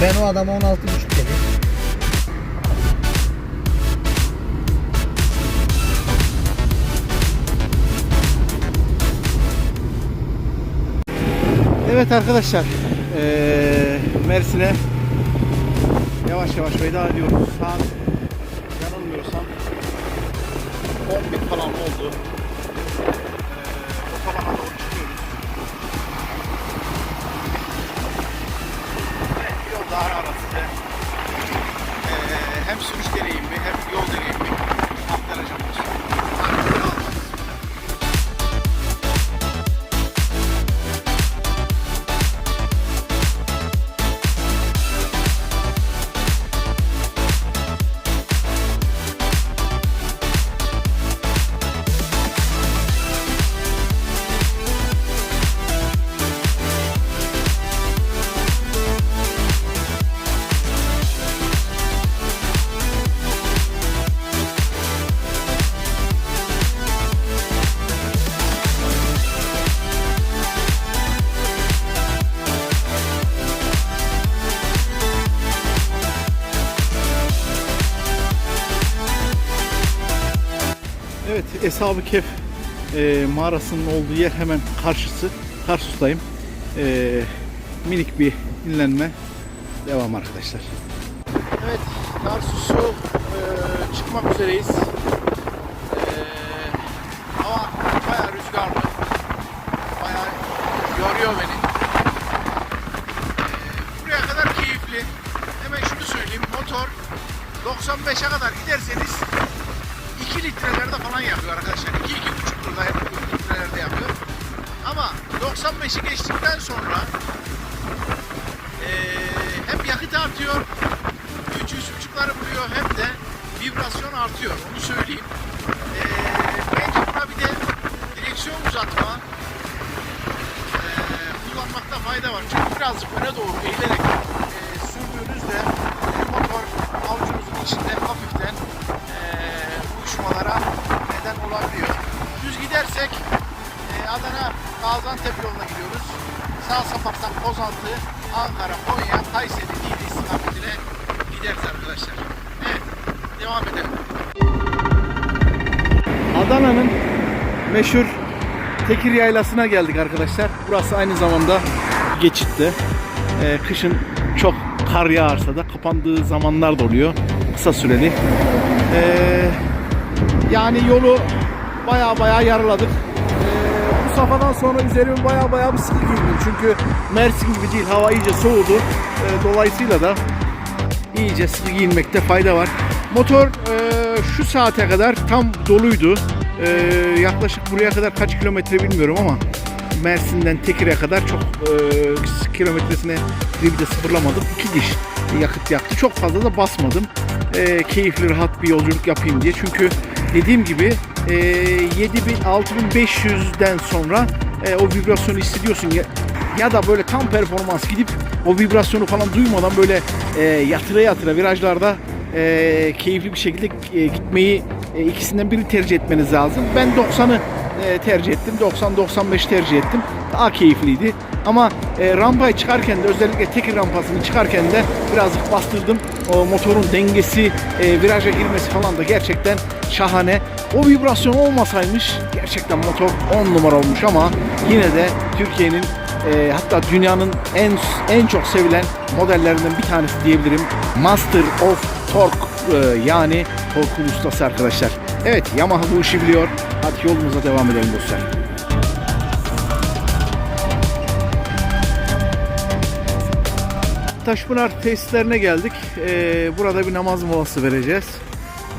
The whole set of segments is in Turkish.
Ben o adama 16,5 dedim. Evet arkadaşlar, eee Mersin'e yavaş yavaş veda ediyoruz. Saat yanılmıyorsam 11 falan oldu. Daha ara Evet, Eshab-ı Kehf e, mağarasının olduğu yer hemen karşısı. Tarsus'tayım. E, minik bir dinlenme. Devam arkadaşlar. Evet, Tarsus'u e, çıkmak üzereyiz. Litrelerde falan yakıyor arkadaşlar. 2-2,5 litrelerde yakıyor. Ama 95'i geçtikten sonra eee hem yakıt artıyor, 3-3,5'ları buluyor hem de vibrasyon artıyor. Onu söyleyeyim. Eee bence buna bir de direksiyon uzatma eee, kullanmakta fayda var. Çünkü birazcık öne doğru Düz gidersek eee, Adana Gaziantep yoluna gidiyoruz. Sağ saparsak Bozaltı, Ankara, Konya, Kayseri, Niğde istikametine gideriz arkadaşlar. Evet, devam edelim. Adana'nın meşhur Tekir Yaylası'na geldik arkadaşlar. Burası aynı zamanda geçitte. Ee, kışın çok kar yağarsa da kapandığı zamanlar da oluyor. Kısa süreli. Ee, yani yolu baya baya yaraladık. Ee, bu safhadan sonra üzerime baya baya bir sıkı giyindim. Çünkü Mersin gibi değil. Hava iyice soğudu. Ee, dolayısıyla da iyice sıkı giyinmekte fayda var. Motor e, şu saate kadar tam doluydu. E, yaklaşık buraya kadar kaç kilometre bilmiyorum ama Mersin'den Tekir'e kadar çok e, kilometresine bir de sıfırlamadım. İki diş yakıt yaktı. Çok fazla da basmadım. E, keyifli rahat bir yolculuk yapayım diye. Çünkü dediğim gibi e, 7000 6500'den sonra e, o vibrasyonu hissediyorsun. Ya, ya da böyle tam performans gidip o vibrasyonu falan duymadan böyle e, yatıra yatıra virajlarda e, keyifli bir şekilde e, gitmeyi e, ikisinden birini tercih etmeniz lazım. Ben 90'ı e, tercih ettim. 90-95 tercih ettim. Daha keyifliydi. Ama e, rampaya çıkarken de özellikle tekir rampasını çıkarken de birazcık bastırdım. O motorun dengesi, e, viraja girmesi falan da gerçekten şahane. O vibrasyon olmasaymış gerçekten motor 10 numara olmuş ama yine de Türkiye'nin e, hatta dünyanın en en çok sevilen modellerinden bir tanesi diyebilirim. Master of Torque e, yani torkun ustası arkadaşlar. Evet Yamaha bu işi biliyor. Hadi yolumuza devam edelim dostlar. Taşpınar tesislerine geldik. Ee, burada bir namaz molası vereceğiz.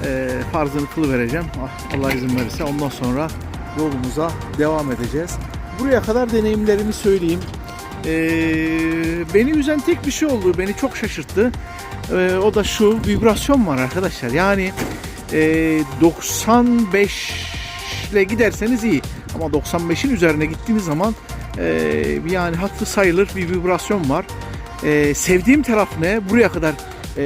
Ee, farzını kılı vereceğim. Ah, Allah izin verirse ondan sonra yolumuza devam edeceğiz. Buraya kadar deneyimlerimi söyleyeyim. Ee, beni üzen tek bir şey oldu. Beni çok şaşırttı. Ee, o da şu vibrasyon var arkadaşlar. Yani e, 95 ile giderseniz iyi. Ama 95'in üzerine gittiğiniz zaman e, yani haklı sayılır bir vibrasyon var. E, sevdiğim taraf ne? Buraya kadar e,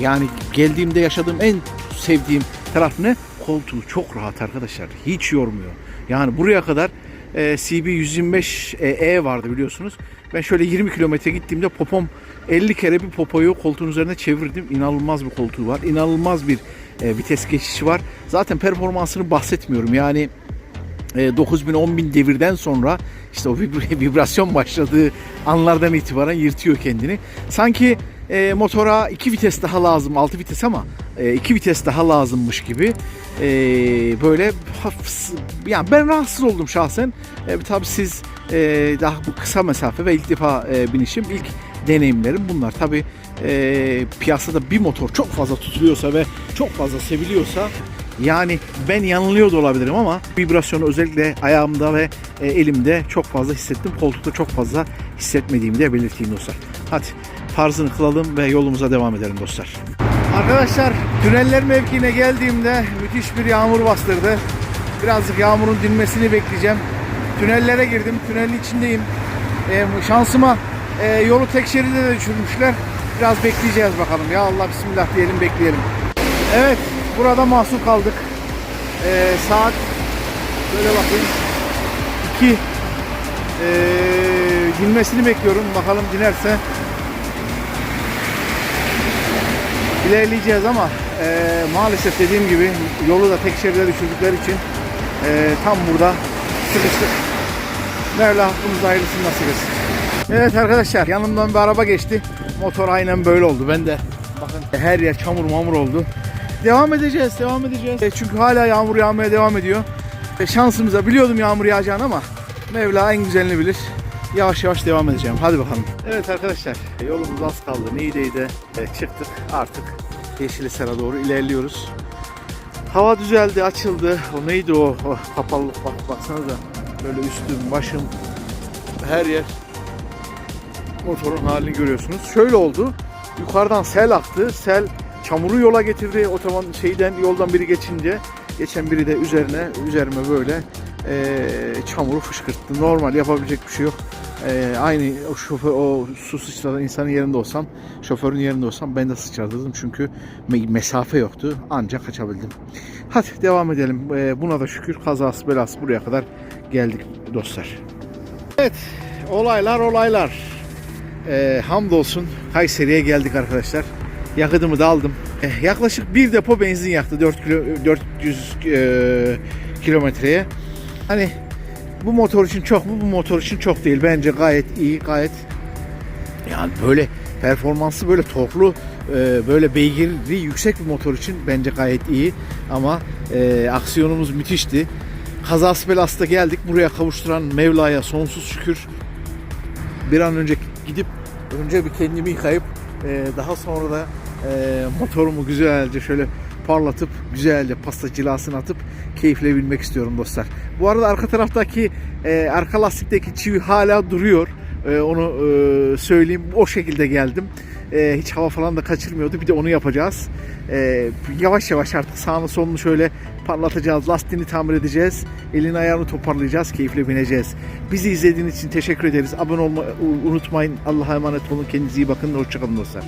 yani geldiğimde yaşadığım en sevdiğim taraf ne? Koltuğu çok rahat arkadaşlar. Hiç yormuyor. Yani buraya kadar e, CB 125 e, E vardı biliyorsunuz. Ben şöyle 20 kilometre gittiğimde popom 50 kere bir popoyu koltuğun üzerine çevirdim. İnanılmaz bir koltuğu var. İnanılmaz bir e, vites geçişi var. Zaten performansını bahsetmiyorum. Yani 9000 10000 devirden sonra işte o vibra- vibrasyon başladığı anlardan itibaren yırtıyor kendini. Sanki e, motora iki vites daha lazım, 6 vites ama e, iki vites daha lazımmış gibi e, böyle hafif, yani ben rahatsız oldum şahsen. E, tabii siz e, daha bu kısa mesafe ve ilk defa e, binişim, ilk deneyimlerim bunlar. Tabii e, piyasada bir motor çok fazla tutuluyorsa ve çok fazla seviliyorsa yani ben yanılıyor da olabilirim ama vibrasyonu özellikle ayağımda ve e, elimde çok fazla hissettim. Koltukta çok fazla hissetmediğimi de belirteyim dostlar. Hadi farzını kılalım ve yolumuza devam edelim dostlar. Arkadaşlar tüneller mevkiine geldiğimde müthiş bir yağmur bastırdı. Birazcık yağmurun dinmesini bekleyeceğim. Tünellere girdim. Tünelin içindeyim. E, şansıma e, yolu tek şeride de düşürmüşler. Biraz bekleyeceğiz bakalım. Ya Allah bismillah diyelim bekleyelim. Evet burada mahsur kaldık. Ee, saat böyle bakayım 2 ee, dinmesini bekliyorum. Bakalım dinerse ilerleyeceğiz ama ee, maalesef dediğim gibi yolu da tek şeride düşürdükleri için ee, tam burada sıkıştık. Mevla hakkımızda hayırlısını nasip. Evet arkadaşlar yanımdan bir araba geçti. Motor aynen böyle oldu. Ben de bakın her yer çamur mamur oldu. Devam edeceğiz, devam edeceğiz. E, Çünkü hala yağmur yağmaya devam ediyor. E, şansımıza biliyordum yağmur yağacağını ama Mevla en güzelini bilir. Yavaş yavaş devam edeceğim. Hadi bakalım. Evet arkadaşlar yolumuz az kaldı. Niğde'de e, çıktık. Artık Yeşilisar'a doğru ilerliyoruz. Hava düzeldi, açıldı. O neydi o? o kapalılık bak baksanıza. Böyle üstüm, başım, her yer motorun halini görüyorsunuz. Şöyle oldu. Yukarıdan sel aktı. Sel çamuru yola getirdi. Otoban şeyden yoldan biri geçince geçen biri de üzerine üzerime böyle eee, çamuru fışkırttı. Normal yapabilecek bir şey yok. Eee, aynı o şoför o su sıçradan insanın yerinde olsam, şoförün yerinde olsam ben de sıçradırdım çünkü me- mesafe yoktu. Ancak kaçabildim. Hadi devam edelim. Eee, buna da şükür kazası belası buraya kadar geldik dostlar. Evet, olaylar olaylar. Ee, hamdolsun Kayseri'ye geldik arkadaşlar. Yakıtımı da aldım. Eh, yaklaşık bir depo benzin yaktı 4 kilo, 400 e, kilometreye. Hani bu motor için çok mu? Bu motor için çok değil. Bence gayet iyi, gayet yani böyle performansı böyle torklu, e, böyle beygirli yüksek bir motor için bence gayet iyi. Ama e, aksiyonumuz müthişti. Kazası belası geldik. Buraya kavuşturan Mevla'ya sonsuz şükür bir an önce gidip önce bir kendimi yıkayıp e, daha sonra da e, motorumu güzelce şöyle parlatıp güzelce pasta cilasını atıp keyifle binmek istiyorum dostlar. Bu arada arka taraftaki e, arka lastikteki çivi hala duruyor. E, onu e, söyleyeyim. O şekilde geldim. E, hiç hava falan da kaçırmıyordu. Bir de onu yapacağız. E, yavaş yavaş artık sağını solunu şöyle parlatacağız. Lastiğini tamir edeceğiz. Elini ayağını toparlayacağız. Keyifle bineceğiz. Bizi izlediğiniz için teşekkür ederiz. Abone olmayı unutmayın. Allah'a emanet olun. Kendinize iyi bakın. Hoşçakalın dostlar.